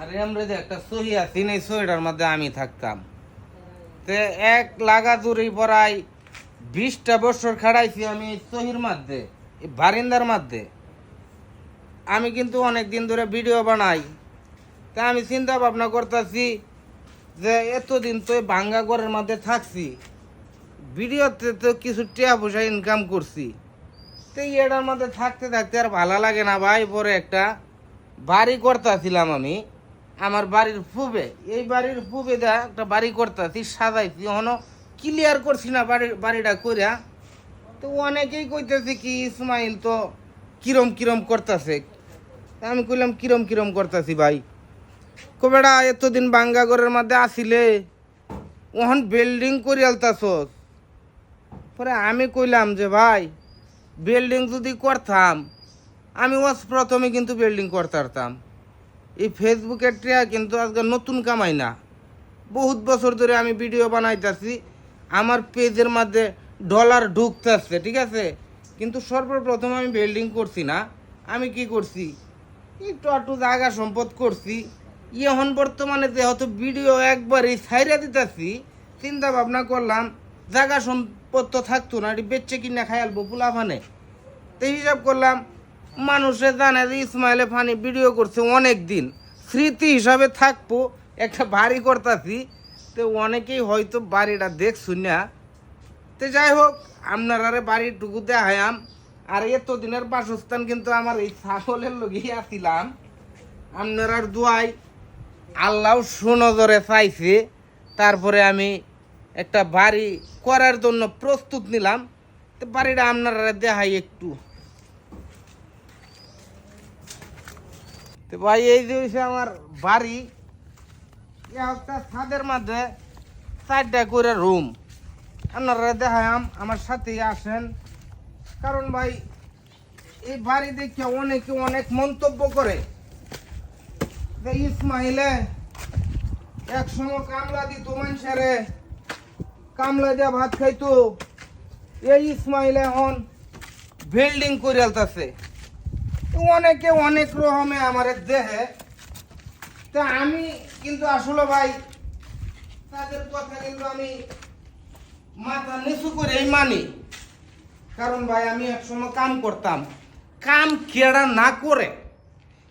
আর একটা এই মধ্যে আমি থাকতাম। তে এক লাগা জুড়ি বিশটা বছর খাড়াইছি আমি এই বারিন্দার মধ্যে। আমি কিন্তু অনেক দিন ধরে ভিডিও বানাই। তা আমি চিন্তা ভাবনা করতেছি যে এতদিন তো ভাঙ্গা ঘরের মধ্যে থাকছি, ভিডিওতে তো কিছু টিয়া পয়সা ইনকাম করছি। তো এটার মধ্যে থাকতে থাকতে আর ভালো লাগে না ভাই পরে একটা বাড়ি করতেছিলাম আমি, আমার বাড়ির ফুবে এই বাড়ির ফুবে দা একটা বাড়ি করতেছি, সাজাইছি, এখনও ক্লিয়ার করছি না বাড়ির বাড়িটা করিয়া তো অনেকেই কইতেছে কি, ইসমাইল তো কিরম কিরম করতেছে? আমি কইলাম, কিরম কিরম করতেছি ভাই? কবেড়া এতদিন বাঙ্গা ঘরের মধ্যে আসিলে, ওহন বিল্ডিং করে আলতাছস। পরে আমি কইলাম যে ভাই বিল্ডিং যদি করতাম আমি ওয়াজ প্রথমে কিন্তু বিল্ডিং করতাম। এই ফেসবুকের ট্রিয়া কিন্তু আজকে নতুন কামাই না। বহুত বছর ধরে আমি ভিডিও বানাইতেছি, আমার পেজের মধ্যে ডলার ঢুকতেছে, ঠিক আছে? কিন্তু সর্বপ্রথম আমি বিল্ডিং করছি না। আমি কি করছি? একটু একটু জায়গা সম্পদ করছি। এখন বর্তমানে যেহেতু ভিডিও একবারই ছাইরা দিতেছি, চিন্তা ভাবনা করলাম, জায়গা সম্পদ তো থাকতো না, এটি বেচে কিনা খাইয়ালবো পোলাফানে তো হিসাব করলাম মানুষে জানে যে ইসমাইলে ফানি ভিডিও করছে অনেক দিন স্মৃতি হিসাবে থাকব, একটা বাড়ি করতাছি, তো অনেকেই হয়তো বাড়িটা দেখছুন না। তো যাই হোক আপনারা বাড়িটুকু দেখায়াম আর এতদিনের বাসস্থান কিন্তু আমার এই ছাগলের লগেই আসিলাম আপনার দোয়াই আল্লাহ সুনজরে চাইছে। তারপরে আমি একটা বাড়ি করার জন্য প্রস্তুত নিলাম। তো বাড়িটা আপনারা দেখাই একটু। তো ভাই, এই যে হইছে আমার বাড়ি ছাদের মধ্যে চারটা করে রুম। আপনারা দেখায়াম আমার সাথেই আসেন। কারণ ভাই, এই বাড়ি দেখে অনেকে অনেক মন্তব্য করে। যে ইসমাইলে এক সময় কামলা দিত মানুষেরে, কামলা দিয়া ভাত খাইতো। এই ইসমাইলে এখন বিল্ডিং করে আলতাছে। অনেকে অনেক রকমে আমার দেহে তা আমি কিন্তু আসলে ভাই, তাদের কথা কিন্তু আমি মাথা নিচু করে মানি। কারণ ভাই, আমি একসময় কাম করতাম। কাম কেড়া না করে।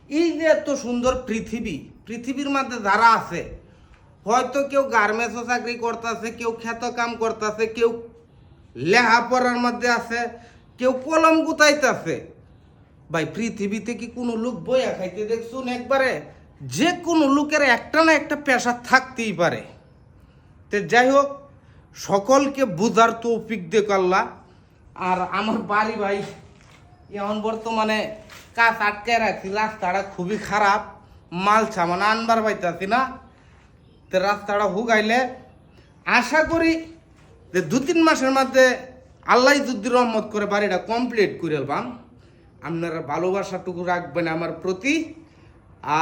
এই যে এত সুন্দর পৃথিবী, পৃথিবীর মধ্যে যারা আছে, হয়তো কেউ গার্মেন্টসও চাকরি করতেছে, কেউ খ্যাত কাম করতেছে, কেউ লেহাপড়ার মধ্যে আছে, কেউ কলম গুতাইতেছে। ভাই, পৃথিবীতে কি কোনো লোক বইয়া খাইতে দেখছুন একবারে? যে কোনো লোকের একটা না একটা পেশা থাকতেই পারে। তো যাই হোক, সকলকে বুঝার তৌফিক দেখ আল্লাহ। আর আমার বাড়ি ভাই, এখন বর্তমানে কাজ আটকায় রাখছি, রাস্তাটা খুবই খারাপ, মাল সামান আনবার পাইতাছি না। তো রাস্তাটা হুগাইলে আশা করি যে দু তিন মাসের মধ্যে আল্লাহ যদি রহমত করে বাড়িটা কমপ্লিট করে এলবাম আপনারা ভালোবাসাটুকু রাখবেন আমার প্রতি।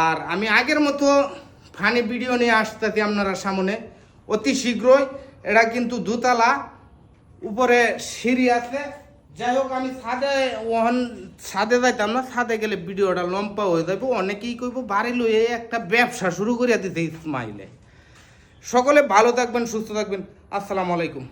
আর আমি আগের মতো ফানি ভিডিও নিয়ে আসতেছি আপনারা সামনে। অতি শীঘ্রই। এটা কিন্তু দুতলা। উপরে সিঁড়ি আছে। যাই হোক, আমি ছাদে ওহন ছাদে যাইতাম না। ছাদে গেলে ভিডিওটা লম্পা হয়ে যাবে। অনেকেই কইব, বাড়ি লইয়ে একটা ব্যবসা শুরু করিয়া দিতে ইসমাইলে। সকলে ভালো থাকবেন, সুস্থ থাকবেন। আসসালামু আলাইকুম।